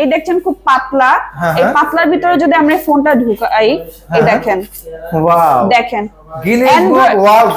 এই দেখছেন খুব পাতলা। হ্যাঁ, এই হ্যাঁ। পাতলার ভিতরে যদি আমরা ফোনটা ঢুকাই এই হ্যাঁ। দেখেন। ওয়াও দেখেন।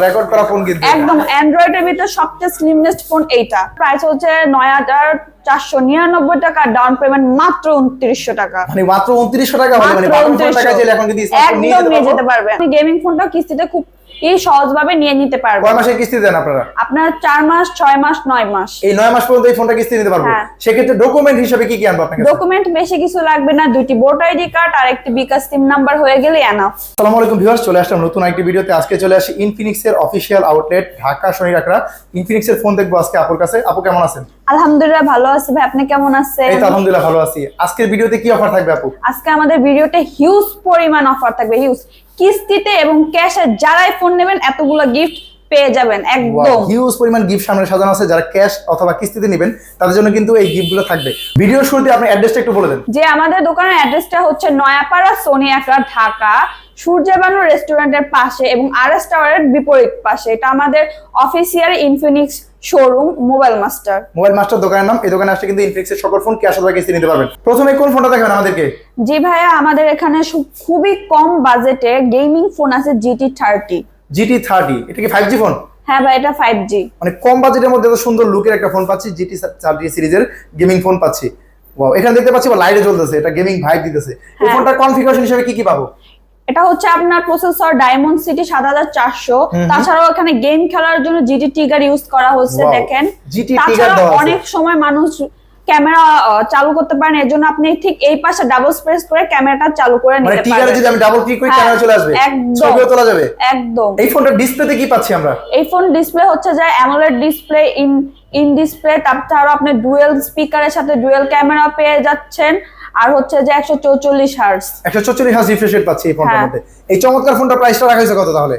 রেকর্ড করা ফোন কিন্তু একদম অ্যান্ড্রয়েড এর ভিতরে সবচেয়ে স্লিমনেস্ট ফোন এইটা। প্রাইস হচ্ছে নয় হাজার চারশো নিরানব্বই টাকা ডাউন পেমেন্ট মাত্র উনত্রিশশো টাকা। মানে মাত্র 2900 টাকা হলে মানে মাত্র 5200 টাকা চাইলে এখন কিন্তু স্মার্টফোন নিয়ে যেতে পারবেন। গেমিং ফোনটাও কিস্তিতে খুব এই সহজভাবে নিয়ে নিতে পারবেন কয় মাসের কিস্তি দেন আপনারা? আপনার চার মাস ছয় মাস নয় মাস। এই নয় মাস পর্যন্ত এই ফোনটা কিস্তি নিতে পারব? হ্যাঁ। সেক্ষেত্রে ডকুমেন্ট হিসেবে কি কি আনব আপনার কাছে? ডকুমেন্ট বেশি কিছু লাগবে না দুইটি ভোট আইডি কার্ড আর একটি বিকাশ সিম নাম্বার হয়ে গেলে এনাফ আসসালামু আলাইকুম ভিউয়ার্স চলে আসলাম নতুন একটি ভিডিওতে। আজকে চলে আসি ইনফিনিক্স এর অফিসিয়াল আউটলেট ঢাকা শনি রাখরা ইনফিনিক্স এর ফোন দেখব আজকে আপুর কাছে। আপু কেমন আছেন? আলহামদুলিল্লাহ ভালো আছি ভাই আপনি কেমন আছেন? এই তো আলহামদুলিল্লাহ ভালো আছি। আজকের ভিডিওতে কি অফার থাকবে আপু? আজকে আমাদের ভিডিওতে হিউজ পরিমাণ অফার থাকবে হিউজ কিস্তিতে এবং ক্যাশে যারাই ফোন নেবেন এতগুলো গিফট পেয়ে যাবেন একদম। হিউজ পরিমাণ গিফট সামনে সাজানো আছে যারা ক্যাশ অথবা কিস্তিতে নেবেন তাদের জন্য কিন্তু এই গিফটগুলো থাকবে। ভিডিওর শুরুতে আপনি অ্যাড্রেসটা একটু বলে দেন। যে আমাদের দোকানের অ্যাড্রেসটা হচ্ছে নয়াপাড়া সোনি একরা ঢাকা। সূর্যবানু রেস্টুরেন্টের পাশে এবং আর এস টাওয়ারের বিপরীত পাশে। এটা আমাদের official Infinix showroom mobile master mobile master দোকানের নাম। এই দোকানে আসলে কিন্তু ইনফিনিক্সের সকল ফোন ক্যাশ অথবা কিস্তি নিতে পারবেন। প্রথমে কোন ফোনটা দেখাবেন আমাদেরকে? জি ভাইয়া আমাদের এখানে খুবই কম বাজেটে গেমিং ফোন আছে জিটি থার্টি জিটি থার্টি এটা কি ফাইভ জি ফোন হ্যাঁ ভাই এটা ফাইভ জি মানে কম বাজেটের মধ্যে এত সুন্দর লুকের একটা ফোন পাচ্ছি জিটি থার্টি সিরিজের গেমিং ফোন পাচ্ছি। ওয়াও এখানে দেখতে পাচ্ছি লাইটে জ্বলতেছে এটা গেমিং ভাইব দিতেছে। এই হ্যাঁ। ফোনটার কনফিগারেশন হিসেবে কি কি পাবো? এটা হচ্ছে আপনার প্রসেসর ডায়মন্ড সিটি সাত হাজার চারশো। তাছাড়াও এখানে গেম খেলার জন্য জিটি টিগার ইউজ করা হচ্ছে দেখেন। তাছাড়া অনেক সময় মানুষ ক্যামেরা চালু করতে পারেন এর জন্য আপনি ঠিক এই পাশে ডাবল প্রেস করে ক্যামেরাটা চালু করে মানে নিতে টিকারে যদি আমি ডাবল ক্লিক করি ক্যামেরা চলে আসবে। একদম। ছবিও তোলা যাবে। একদম। এই ফোনটার ডিসপ্লেতে কি পাচ্ছি আমরা? এই ফোন ডিসপ্লে হচ্ছে যে AMOLED display in in display তাছাড়াও আপনি ডুয়েল স্পিকারের সাথে ডুয়েল ক্যামেরা পেয়ে যাচ্ছেন। আর হচ্ছে যে একশো চৌচল্লিশ হার্স একশো চৌচল্লিশ হার্স রিফ্রেশ রেট পাচ্ছি এই ফোনটার হ্যাঁ। মধ্যে। এই চমৎকার ফোনটা প্রাইসটা রাখা হয়েছে কত তাহলে?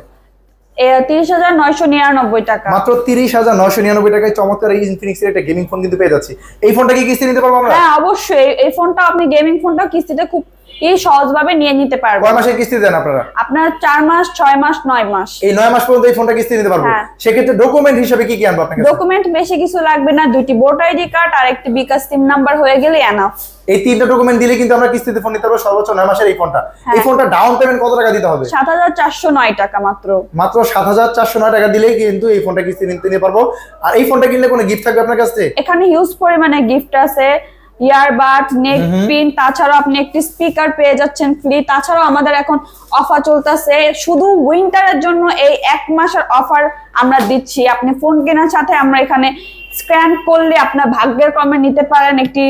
তিরিশ হাজার নয়শো নিরানব্বই টাকা। মাত্র তিরিশ হাজার নয়শো নিরানব্বই টাকায় চমৎকার এই ইনফিনিক্স এর একটা গেমিং ফোন কিন্তু পেয়ে যাচ্ছি। এই ফোনটা কি কিস্তি নিতে পারব আমরা? হ্যাঁ অবশ্যই। এই ফোনটা আপনি গেমিং ফোনটা কিস্তিতে খুব এই সহজভাবে নিয়ে নিতে কয় মাসের কিস্তি দেন আপনারা? আপনার চার মাস ছয় মাস নয় মাস। এই নয় মাস পর্যন্ত এই ফোনটা কিস্তি নিতে পারব? হ্যাঁ। সেক্ষেত্রে ডকুমেন্ট হিসেবে কি কি আনব আপনার কাছে? ডকুমেন্ট বেশি কিছু লাগবে না দুইটি ভোট আইডি কার্ড আর একটি বিকাশ সিম নাম্বার হয়ে গেলে এনাফ এই তিনটা ডকুমেন্ট দিলে কিন্তু আমরা কিস্তিতে ফোন নিতে পারব সর্বোচ্চ নয় মাসের এই ফোনটা এই হ্যাঁ। ফোনটা ডাউন পেমেন্ট কত টাকা দিতে হবে? সাত হাজার চারশো নয় টাকা মাত্র। মাত্র সাত হাজার চারশো নয় টাকা দিলেই কিন্তু এই ফোনটা কিস্তি নিতে নিতে পারব। আর এই ফোনটা কিনলে কোনো গিফট থাকবে আপনার কাছে এখানে হিউজ পরিমাণে গিফট আছে। ইয়ারবাড নেক পিন তাছাড়াও আপনি একটি স্পিকার পেয়ে যাচ্ছেন ফ্রি তাছাড়াও আমাদের এখন অফার চলতেছে। শুধু উইন্টারের জন্য এই এক মাসের অফার আমরা দিচ্ছি। আপনি ফোন কেনার সাথে আমরা এখানে স্ক্যান করলে আপনার ভাগ্যের ক্রমে নিতে পারেন একটি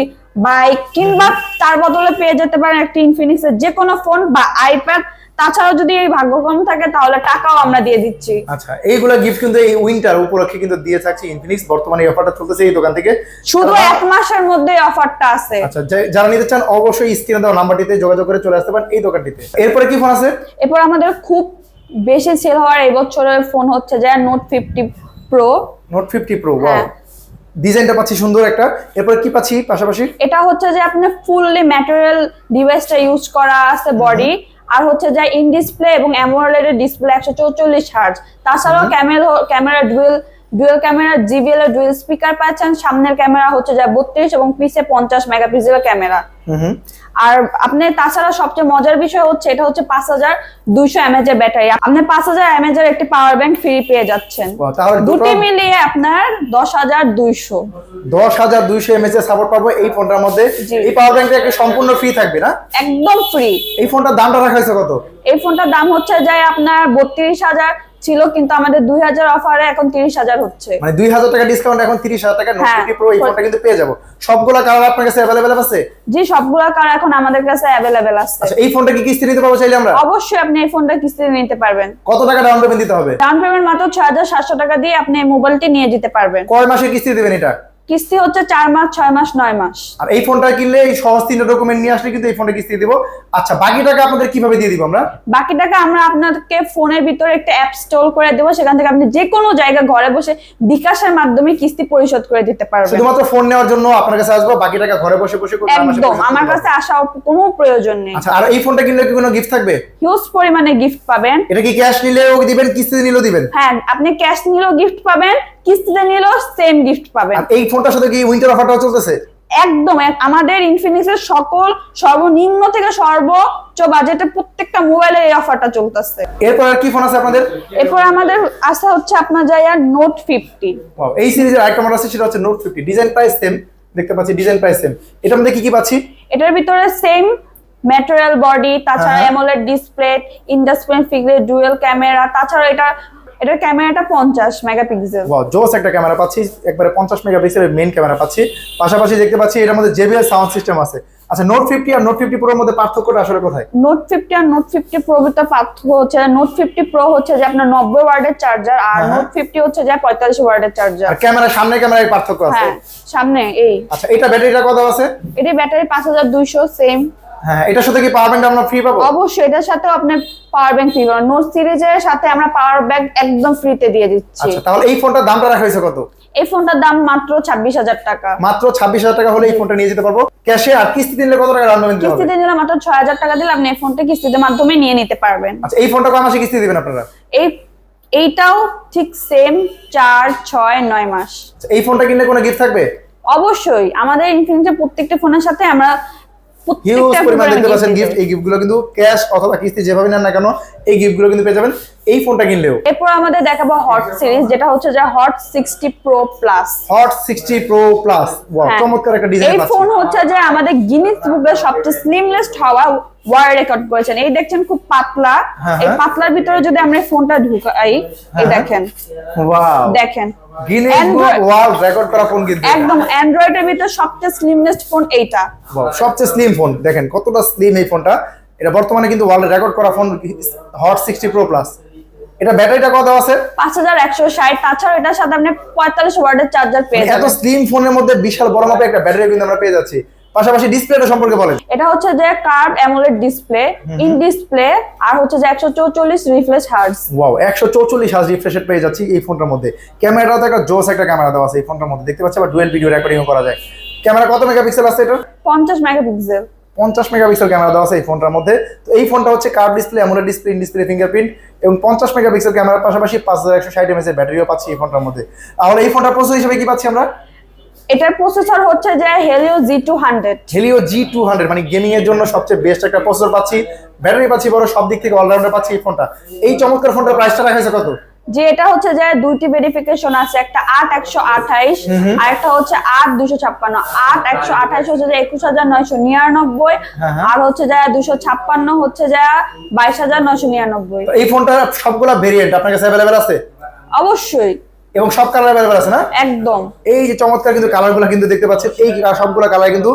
বাইক কিংবা তার বদলে পেয়ে যেতে পারেন একটি ইনফিনিক্সের যে কোনো ফোন বা আইপ্যাড তাছাড়াও যদি এই ভাগ্যক্রম থাকে তাহলে টাকাও আমরা দিয়ে দিচ্ছি। আচ্ছা এইগুলা গিফট কিন্তু এই উইন্টার উপলক্ষে কিন্তু দিয়ে থাকছে ইনফিনিক্স বর্তমানে এই অফারটা চলতেছে এই দোকান থেকে। শুধু এক মাসের মধ্যে অফারটা আছে। আচ্ছা যারা নিতে চান অবশ্যই স্ক্রিনে দেওয়া নাম্বারটিতে যোগাযোগ করে চলে আসতে পারেন এই দোকানটিতে। এরপরে কি ফোন আছে? এরপর আমাদের খুব বেশি সেল হওয়ার এই বছরের ফোন হচ্ছে যে note fifty pro note fifty pro হ্যাঁ। ডিজাইনটা পাচ্ছি সুন্দর একটা। এরপরে কি পাচ্ছি পাশাপাশি? এটা হচ্ছে যে আপনি ফুললি ম্যাটেরিয়াল ডিভাইসটা ইউজ করা আছে বডি আর হচ্ছে যে ইন ডিসপ্লে এবং অ্যামোলেড ডিসপ্লে একশো চৌচল্লিশ হার্জ তাছাড়াও camera camera dual dual camera JBL এর ডুয়েল স্পিকার পাচ্ছেন। সামনের ক্যামেরা হচ্ছে যে বত্রিশ এবং পিছে পঞ্চাশ মেগাপিক্সেল ক্যামেরা আর আপনি তাছাড়া সবচেয়ে মজার বিষয় হচ্ছে এটা হচ্ছে পাঁচ হাজার দুইশো এমএজ এর ব্যাটারি আপনি পাঁচ হাজার এমএজ এর একটি পাওয়ার ব্যাংক ফ্রি পেয়ে যাচ্ছেন। দুটো মিলিয়ে আপনার দশ হাজার দুইশো। দশ হাজার দুইশো এমএস এর সাপোর্ট পাবো এই ফোনটার মধ্যে। এই পাওয়ার ব্যাংকটা একটা সম্পূর্ণ ফ্রি থাকবে না? একদম ফ্রি এই ফোনটার দামটা রাখা হয়েছে কত? এই ফোনটার দাম হচ্ছে যে আপনার বত্রিশ হাজার ছিল কিন্তু আমাদের দুই হাজার অফারে এখন তিরিশ হাজার হচ্ছে। মানে দুই হাজার টাকা ডিসকাউন্ট এখন তিরিশ হাজার টাকা নোট হ্যাঁ। প্রো এই ফোনটা কিন্তু পেয়ে যাব। সবগুলা কালার আপনার কাছে অ্যাভেলেবেল আছে? জি সবগুলা কার এখন আমাদের কাছে অ্যাভেলেবেল আছে। আচ্ছা এই ফোনটা কি কিস্তি নিতে পারব চাইলে আমরা? অবশ্যই আপনি এই ফোনটা কিস্তিতে নিতে পারবেন। কত টাকা ডাউন পেমেন্ট দিতে হবে? ডাউন পেমেন্ট মাত্র ছয় হাজার সাতশো টাকা দিয়ে আপনি মোবাইলটি নিয়ে যেতে পারবেন। কয় মাসে কিস্তি দিবেন এটা? কিস্তি হচ্ছে চার মাস ছয় মাস নয় মাস। আর এই ফোনটা কিনলে এই সহজ তিনটা ডকুমেন্ট নিয়ে আসলে কিন্তু এই ফোনটা কিস্তি দিব। আচ্ছা বাকি টাকা আপনাদের কীভাবে দিয়ে দিব আমরা? বাকি টাকা আমরা আপনাকে ফোনের ভিতরে একটা অ্যাপ স্টোর করে দেবো সেখান থেকে আপনি যে কোনো জায়গায় ঘরে বসে বিকাশের মাধ্যমে কিস্তি পরিশোধ করে দিতে পারবেন। শুধুমাত্র ফোন নেওয়ার জন্য আপনার কাছে আসব বাকি টাকা ঘরে বসে বসে করে আমার একদম আমার কাছে আসা কোনো প্রয়োজন নেই। আচ্ছা আর এই ফোনটা কিনলে কি কোনো গিফট থাকবে? হিউজ পরিমাণে গিফট পাবেন। এটা কি ক্যাশ নিলেও দিবেন কিস্তি নিলেও দিবেন? হ্যাঁ আপনি ক্যাশ নিলেও গিফট পাবেন কিস্তিতে নিলেও সেম গিফট পাবেন। আর এই ফোনটার সাথে কি উইন্টার অফারটাও চলতেছে? একদম এক- আমাদের ইনফিনিক্সের সকল সর্বনিম্ন থেকে সর্বোচ্চ বাজেটে প্রত্যেকটা মোবাইলে এই অফারটা চলতেছে। এরপর আর কি ফোন আছে আপনাদের? এরপর আমাদের আসা হচ্ছে আপনার যায় নোট ফিফটি Wow, এই সিরিজের আরেকটা মডেল আছে সেটা হচ্ছে note fifty design price same দেখতে পাচ্ছি ডিজাইন প্রাইস সেম এটার মধ্যে কি কি পাচ্ছি? এটার ভিতরে সেম ম্যাটেরিয়াল বডি তাছাড়া। AMOLED display industrial figure dual camera তাছাড়া এটা এটার ক্যামেরাটা পঞ্চাশ মেগাপিক্সেল। ওয়াও জোস একটা ক্যামেরা পাচ্ছি একবারে পঞ্চাশ মেগাপিক্সেলের মেইন ক্যামেরা পাচ্ছি। পাশাপাশি দেখতে পাচ্ছি এটার মধ্যে জেবিএল সাউন্ড সিস্টেম আছে। আচ্ছা নোট ফিফটি আর নোট ফিফটি প্রোর মধ্যে পার্থক্যটা আসলে কোথায়? নোট ফিফটি আর নোট ফিফটি প্রো ভিতরে পার্থক্য হচ্ছে নোট ফিফটি প্রো হচ্ছে যে আপনার নব্বই ওয়ার্ডের চার্জার আর হ্যাঁ। নোট ফিফটি হচ্ছে যে পঁয়তাল্লিশ ওয়ার্ডের চার্জার আর ক্যামেরা সামনে ক্যামেরায় পার্থক্য আছে। হ্যাঁ সামনে এই। আচ্ছা এটা ব্যাটারিটা কত আছে? এটি ব্যাটারি পাঁচ হাজার দুইশো সেম হ্যাঁ এটার সাথে কি পাওয়ার ব্যাংক আমরা ফ্রি পাবো? অবশ্যই এটার সাথে আপনি পাওয়ার ব্যাংক ফ্রি পাবেন। নোট সিরিজের সাথে আমরা পাওয়ার ব্যাংক একদম ফ্রিতে দিয়ে দিচ্ছি। আচ্ছা তাহলে এই ফোনটার দামটা রাখা হয়েছে কত? এই ফোনটার দাম মাত্র ছাব্বিশ হাজার টাকা। মাত্র ছাব্বিশ হাজার টাকা হলে এই ফোনটা নিয়ে যেতে পারব। ক্যাশে আর কিস্তি দিলে কত টাকা দিতে হবে? কিস্তিতে দিলে মাত্র ছয় হাজার টাকা দিলে আপনি এই ফোনটা কিস্তিতে মাধ্যমে নিয়ে নিতে পারবেন। আচ্ছা এই ফোনটা কয় মাসে কিস্তি দিবেন আপনারা? এই এইটাও ঠিক সেম চার ছয় নয় মাস। এই ফোনটা কিনলে কোনো গিফট থাকবে? অবশ্যই আমাদের ইনফিনিটির প্রত্যেকটা ফোনের সাথে আমরা হিউজ পরিমাণ দেখতে পাচ্ছেন গিফট। এই গিফটগুলো কিন্তু ক্যাশ অথবা কিস্তি যেভাবে নেন না কেন এই গিফটগুলো কিন্তু পেয়ে যাবেন। এই ফোনটা কিনলেও। এরপর আমাদের দেখাবো হট সিরিজ যেটা হচ্ছে যে hot sixty pro plus hot sixty pro plus wow. চমৎকার একটা ডিজাইন এই ফোন হচ্ছে যে আমাদের গিনিস বুকে সবচেয়ে স্লিমলেস্ট হওয়া ওয়ার রেকর্ড করেছেন। এই দেখছেন খুব পাতলা। হ্যাঁ, এই হ্যাঁ। পাতলার ভিতরে যদি আমরা ফোনটা ঢুকাই এই হ্যাঁ। দেখেন। দেখেন। রেকর্ড করা ফোন কিন্তু একদম ভিতরে সবচেয়ে স্লিমলেস্ট ফোন এইটা। সবচেয়ে স্লিম ফোন দেখেন কতটা স্লিম এই ফোনটা এটা বর্তমানে কিন্তু ওয়ার্ল্ড রেকর্ড করা phone hot sixty pro plus এটা ব্যাটারিটা কত আছে? পাঁচ হাজার একশো ষাট। তাছাড়া এটার সাথে আপনি পঁয়তাল্লিশ ওয়ার্ডের চার্জার পেয়ে মানে এত স্লিম ফোনের মধ্যে বিশাল বড় মাপের একটা ব্যাটারি কিন্তু আমরা পেয়ে যাচ্ছি। পাশাপাশি ডিসপ্লেটা সম্পর্কে বলেন। এটা হচ্ছে যে curve AMOLED display in display আর হচ্ছে যে একশো চৌচল্লিশ রিফ্রেশ হার্টস ওয়াও একশো চৌচল্লিশ হাজ রিফ্রেশ পেয়ে যাচ্ছি এই ফোনটার মধ্যে। ক্যামেরাটাও তো একটা জোস একটা ক্যামেরা দেওয়া আছে এই ফোনটার মধ্যে। দেখতে পাচ্ছি আবার ডুয়েল ভিডিও রেকর্ডিংও করা যায়। ক্যামেরা কত মেগাপিক্সেল আছে এটা পঞ্চাশ মেগাপিক্সেল পঞ্চাশ মেগাপিক্সেল ক্যামেরা দেওয়া আছে এই ফোনটার মধ্যে। তো এই ফোনটা হচ্ছে curve display AMOLED display in display fingerprint এবং পঞ্চাশ মেগাপিক্সেল ক্যামেরার পাশাপাশি পাঁচ হাজার একশো ষাট এমএস এর ব্যাটারিও পাচ্ছি এই ফোনটার মধ্যে। তাহলে এই ফোনটার প্রসেসর হিসেবে কি পাচ্ছি আমরা? এটার প্রসেসর হচ্ছে যে Helio G two hundred Helio G two hundred মানে গেমিং এর জন্য সবচেয়ে বেস্ট একটা প্রসেসর পাচ্ছি। ব্যাটারি পাচ্ছি বড় সব দিক থেকে অলরাউন্ডার পাচ্ছি এই ফোনটা এই চমৎকার ফোনটার প্রাইসটা রাখা হয়েছে কত? যে এটা হচ্ছে যে দুইটি ভেরিফিকেশন আছে একটা আট একশো আঠাইশ আর একটা হচ্ছে আট দুশো ছাপ্পান্ন। আট একশো আঠাইশ হচ্ছে যে একুশ হাজার নয়শো নিরানব্বই হ্যাঁ, হ্যাঁ। আর হচ্ছে যে দুশো ছাপ্পান্ন হচ্ছে যে বাইশ হাজার নয়শো নিরানব্বই। এই ফোনটা সবগুলা ভেরিয়েন্ট আপনার কাছে অ্যাভেলেবেল আছে? অবশ্যই। এবং সব কালার অ্যাভেলেবেল আছে না? একদম। এই যে চমৎকার কিন্তু কালারগুলো কিন্তু দেখতে পাচ্ছেন এই সবগুলো কালার কিন্তু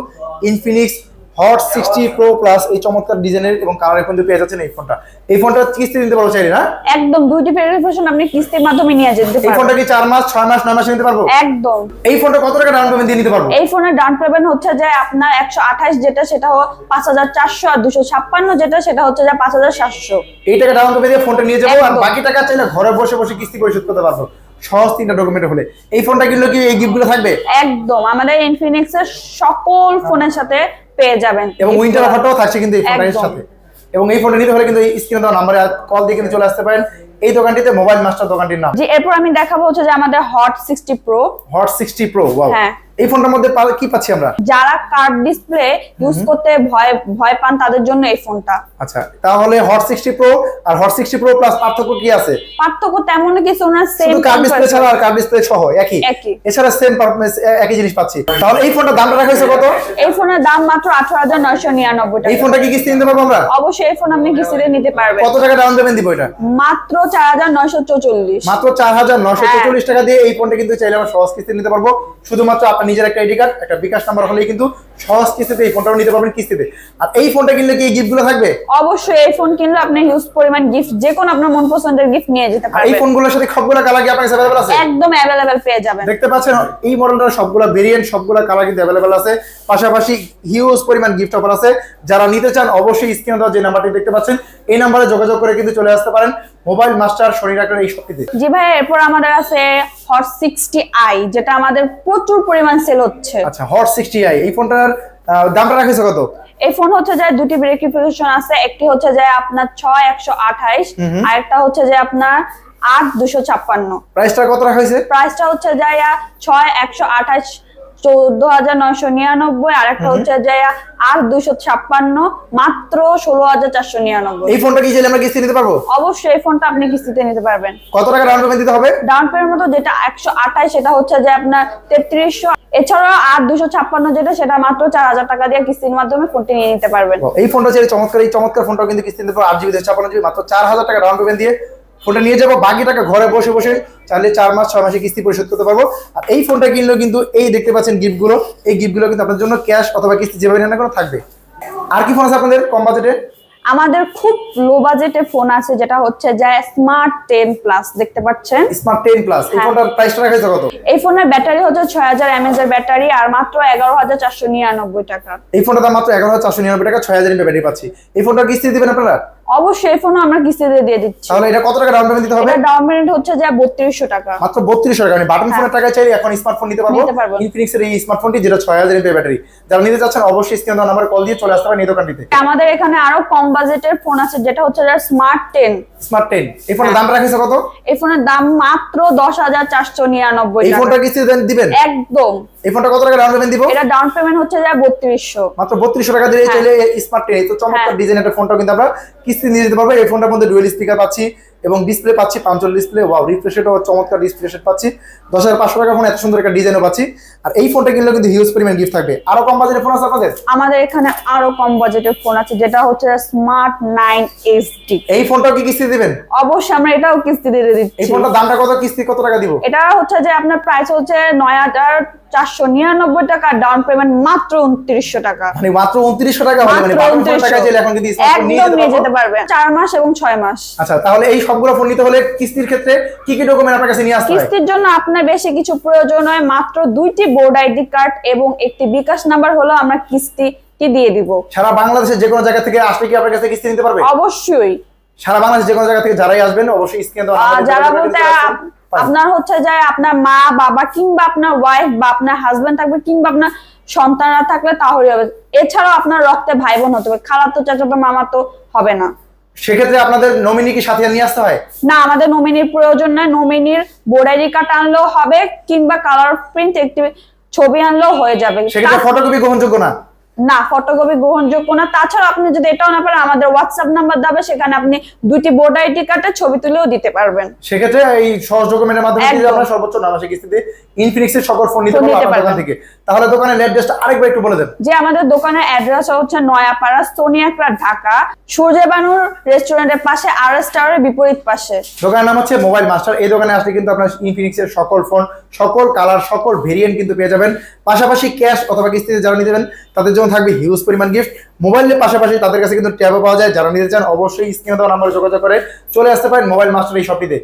Infinix hot sixty pro plus এই চমৎকার ডিজাইনের এবং কালারের কিন্তু পেয়ে যাচ্ছেন এই ফোনটা। এই ফোনটা কিস্তি দিতে পারব চাইলে না? একদম দুইটি ভেরিফিকেশন আপনি কিস্তির মাধ্যমে নিয়ে যেতে এই ফোনটা কি চার মাস ছয় মাস নয় মাসে নিতে পারব? একদম। এই ফোনটা কত টাকা ডাউন পেমেন্ট দিয়ে নিতে পারব? এই ফোনের ডাউন পেমেন্ট হচ্ছে যে আপনার একশো আঠাইশ যেটা সেটা পাঁচ হাজার চারশো আর দুশো ছাপ্পান্ন যেটা সেটা হচ্ছে যে পাঁচ হাজার সাতশো। এই টাকা ডাউন পেমেন্ট দিয়ে ফোনটা নিয়ে যাব আর বাকি টাকা চাইলে ঘরে বসে বসে কিস্তি পরিশোধ করতে পারব। সহজ তিনটা ডকুমেন্ট হলে। এই ফোনটা কিনলে কি এই গিফটগুলো থাকবে? একদম আমাদের ইনফিনিক্স এর সকল ফোনের সাথে পেয়ে যাবেন। এবং উইন্টার অফারটাও থাকছে কিন্তু এই ফোনের। সাথে। এবং এই ফোনটা নিতে হলে কিন্তু স্ক্রিনে দেওয়া নাম্বারে কল দিয়ে কিন্তু চলে আসতে পারেন। এই দোকানটিতে মোবাইল মাস্টার দোকানটির নাম। যে এরপর আমি দেখাবো হচ্ছে যে আমাদের hot sixty pro hot sixty pro wow হ্যাঁ। এই ফোনটার মধ্যে কি পাচ্ছি আমরা? যারা কার্ড ডিসপ্লে ইউজ করতে ভয় ভয় পান তাদের জন্য এই ফোনটা। আচ্ছা তাহলে হট সিক্সটি প্রো আর হট সিক্সটি প্রো প্লাস পার্থক্য কি আছে? পার্থক্য তেমন কিছু না সেম শুধু কার্ড ডিসপ্লে ছাড়া আর কার্ড ডিসপ্লে সহ একই? একই। এছাড়া সেম পারফরমেন্স একই জিনিস পাচ্ছি। তাহলে এই ফোনটার দামটা রাখা হয়েছে কত? এই ফোনের দাম মাত্র আঠারো হাজার নয়শো নিরানব্বই এই ফোনটা কি কিস্তি নিতে পারব আমরা? অবশ্যই এই ফোন আপনি কিস্তিতে নিতে পারবেন। কত টাকা ডাউন পেমেন্ট দিব এটা? মাত্র চার হাজার নয়শো চৌচল্লিশ। মাত্র চার হাজার নশো। চল্লিশ টাকা দিয়ে এই ফোনটা কিন্তু চাইলে আমরা সহজ কিস্তি নিতে পারব। শুধুমাত্র আপনার নিজের একটা আইডি কার্ড একটা বিকাশ নাম্বার হলেই কিন্তু সহজ কিস্তিতে এই ফোনটাও নিতে পারবেন কিস্তিতে। আর এই ফোনটা কিনলে কি গিফটগুলো থাকবে? অবশ্যই এই ফোন কিনলে আপনি হিউজ পরিমাণ গিফট যে কোনো আপনার মন পছন্দের গিফট নিয়ে যেতে আর এই ফোনগুলোর সাথে সবগুলো কালার কি আপনার কাছে অ্যাভেলেবল আছে? একদম অ্যাভেলেবেল পেয়ে যাবেন। দেখতে পাচ্ছেন এই মডেলটার সবগুলো ভেরিয়েন্ট সবগুলো কালার কিন্তু অ্যাভেলেবল আছে। পাশাপাশি হিউজ পরিমাণ গিফট অফার আছে। যারা নিতে চান অবশ্যই স্ক্রিনে দেওয়া যে নাম্বারটি দেখতে পাচ্ছেন এই নাম্বারে যোগাযোগ করে কিন্তু চলে আসতে পারেন। মোবাইল মাস্টার শরীর আকারের এই শক্তিতে জি ভাই এরপর আমাদের আছে হট সিক্সটি আই যেটা আমাদের প্রচুর পরিমাণ সেল হচ্ছে। আচ্ছা হট সিক্সটি আই এই ফোনটার দামটা রাখেছে কত? এই ফোন হচ্ছে যে দুটি ভেরিফিকেশন আছে একটি হচ্ছে যে আপনার ছয় একশো আঠাইশ আর একটা হচ্ছে যে আপনার আট দুশো ছাপ্পান্ন। প্রাইসটা কত রাখা হয়েছে? প্রাইসটা হচ্ছে যে ছয় একশো আঠাইশ চোদ্দ হাজার নয়শো নিরানব্বই আর একটা হচ্ছে আর দুইশো ছাপ্পান্ন মাত্র ষোলো হাজার চারশো নিরানব্বই। এই ফোনটা কি আমরা কিস্তি নিতে পারব? অবশ্যই এই ফোনটা আপনি কিস্তিতে নিতে পারবেন। কত টাকা ডাউন পেমেন্ট দিতে হবে? ডাউন পেমেন্ট মতো যেটা একশো আঠাশ সেটা হচ্ছে যে আপনার তেত্রিশশো। এছাড়াও আর দুশো ছাপ্পান্ন যেটা সেটা মাত্র চার হাজার টাকা দিয়ে কিস্তির মাধ্যমে ফোনটি নিয়ে নিতে পারবেন। এই ফোনটা চাইলে চমৎকার এই চমৎকার ফোনটাও কিন্তু কিস্তি নিতে পারব আট জিবি ছাপ্পান্ন জিবি মাত্র চার হাজার টাকা ডাউন পেমেন্ট দিয়ে ফোনটা নিয়ে যাব। বাকি টাকা ঘরে বসে বসে চাইলে চার মাস ছয় মাসে কিস্তি পরিশোধ করতে পারব। আর এই ফোনটা কিনলেও কিন্তু এই দেখতে পাচ্ছেন গিফটগুলো। এই গিফটগুলো কিন্তু আপনার জন্য ক্যাশ অথবা কিস্তি যেভাবে নেন কোনো থাকবে। আর কি ফোন আছে আপনাদের কম বাজেটে? আমাদের খুব লো বাজেটে ফোন আছে যেটা হচ্ছে যে স্মার্ট টেন প্লাস দেখতে পাচ্ছেন? স্মার্ট টেন প্লাস এই হ্যাঁ। ফোনটার প্রাইসটা রাখা হয়েছে কত? এই ফোনের ব্যাটারি হচ্ছে ছয় হাজার এমএজ এর ব্যাটারি আর মাত্র এগারো হাজার চারশো নিরানব্বই টাকা। এই ফোনটা দাম মাত্র এগারো হাজার চারশো নিরানব্বই টাকা ছয় হাজার ব্যাটারি পাচ্ছি। এই ফোনটা কিস্তি দিবেন আপনারা? অবশ্যই ফোন ফোনও আমরা কিস্তিতে দিয়ে দিচ্ছি। তাহলে এটা কত টাকা ডাউন পেমেন্ট দিতে হবে? এটা ডাউন পেমেন্ট হচ্ছে যা 3200 টাকা। মাত্র বত্রিশশো টাকা। মানে বাটন ফোনের টাকা চাইলে এখন স্মার্টফোন নিতে পারব। ইনফিনিক্স এর এই স্মার্টফোনটি যেটা ছয় হাজার এমপি ব্যাটারি। যারা নিতে চাচ্ছেন অবশ্যই স্ক্রিন নাম্বার কল দিয়ে চলে আসতে পারেন এই দোকানটিতে। আমাদের এখানে আরও কম বাজেটের ফোন আছে যেটা হচ্ছে স্মার্ট টেন স্মার্ট 10 এই ফোনের দাম রাখেছে কত? এই ফোনের দাম মাত্র দশ হাজার চারশো নিরানব্বই এই টাকা। ফোনটা কিস্তি দেন- দিবেন? একদম। এই ফোনটা কত টাকা ডাউন পেমেন্ট দিব? এটা ডাউন পেমেন্ট হচ্ছে যা বত্রিশশো। মাত্র বত্রিশশো টাকা দিয়ে হ্যাঁ। চলে স্মার্ট টেন এই তো চমৎকার হ্যাঁ। ডিজাইন একটা ফোনটা কিন্তু আমরা কিস্তি নিয়ে যেতে পারব। এই ফোনটার মধ্যে ডুয়েল স্পিকার পাচ্ছি। এবং ডিসপ্লে পাচ্ছি পাঞ্চল ডিসপ্লে ওয়াও রিফ্রেশ রেটও চমৎকার ডিসপ্লে সেট পাচ্ছি। দশ হাজার পাঁচশো টাকা ফোন এত সুন্দর একটা ডিজাইনও পাচ্ছি। আর এই ফোনটা কিনলেও কিন্তু হিউজ পরিমাণ গিফট থাকবে। আরও কম বাজেটের ফোন আছে আপনাদের? আমাদের এখানে আরও কম বাজেটের ফোন আছে যেটা হচ্ছে স্মার্ট নাইন এইচডি এই ফোনটাও কি কিস্তি দিবেন? অবশ্যই আমরা এটাও কিস্তি দিয়ে দিচ্ছি। এই ফোনটার দামটা কত কিস্তি কত টাকা দিব? এটা হচ্ছে যে আপনার প্রাইস হচ্ছে নয় হাজার চারশো নিরানব্বই টাকা ডাউন পেমেন্ট মাত্র উনত্রিশশো টাকা। মানে মাত্র উনত্রিশশো টাকা মানে টাকা 2900 এখন কিন্তু একদম নিয়ে যেতে পারবেন চার মাস এবং ছয় মাস। আচ্ছা তাহলে এই সবগুলো ফোন নিতে হলে কিস্তির ক্ষেত্রে কি কি ডকুমেন্ট আপনার কাছে নিয়ে আসতে কিস্তির জন্য আপনার বেশি কিছু প্রয়োজন হয় মাত্র দুইটি বোর্ড আইডি কার্ড এবং একটি বিকাশ নাম্বার হলো আমরা কিস্তিটি দিয়ে দিব। সারা বাংলাদেশের যে কোনো জায়গা থেকে আসলে কি আপনার কাছে কিস্তি নিতে পারবে? অবশ্যই। সারা বাংলাদেশের যে কোনো জায়গা থেকে যারাই আসবেন অবশ্যই স্ক্রিনে দেওয়া যারা বলতে আপনার হচ্ছে যে আপনার মা বাবা কিংবা আপনার ওয়াইফ বা আপনার হাজবেন্ড থাকবে কিংবা আপনার সন্তানরা থাকলে তাহলে হবে। এছাড়াও আপনার রক্তে ভাই বোন হতে হবে। খালা তো চাচা তো মামা তো হবে না। সেক্ষেত্রে আপনাদের নমিনি কি সাথে নিয়ে আসতে হয়? না আমাদের নমিনির প্রয়োজন নাই। নমিনির বোর্ড আইডি কার্ড আনলেও হবে কিংবা কালার প্রিন্ট একটি ছবি আনলেও হয়ে যাবে। সেক্ষেত্রে ফটোকপি গ্রহণযোগ্য না? না ফটোকপি গ্রহণযোগ্য না। তাছাড়া আপনি যদি এটাও না পারেন আমাদের হোয়াটসঅ্যাপ নাম্বার দেবে সেখানে আপনি দুইটি বোর্ড আইডি কার্ডের ছবি তুলেও দিতে পারবেন। সেক্ষেত্রে এই সহজ ডকুমেন্টের মাধ্যমে। আমরা সর্বোচ্চ নয় মাসে কিস্তিতে ইনফিনিক্সের সকল ফোন নিতে পারব পারবেন। থেকে। তাহলে দোকানের অ্যাড্রেসটা আরেকবার একটু বলে দেন। যে আমাদের দোকানের অ্যাড্রেস হচ্ছে নয়াপাড়া সোনিয়াকড়া ঢাকা। সূর্যবানুর রেস্টুরেন্টের পাশে আর এস টাওয়ারের বিপরীত পাশে। দোকানের নাম হচ্ছে মোবাইল মাস্টার এই দোকানে আসলে কিন্তু আপনার ইনফিনিক্সের সকল ফোন সকল কালার সকল ভেরিয়েন্ট কিন্তু পেয়ে যাবেন। পাশাপাশি ক্যাশ অথবা কিস্তিতে যারা নিতে তাদের জন্য থাকবে হিউজ পরিমাণ গিফট মোবাইলের পাশাপাশি তাদের কাছে কিন্তু ট্যাবও পাওয়া যায়। যারা নিতে চান অবশ্যই স্ক্রিনে দেওয়া নাম্বারে যোগাযোগ করে চলে আসতে পারেন মোবাইল মাস্টার এই শপটিতে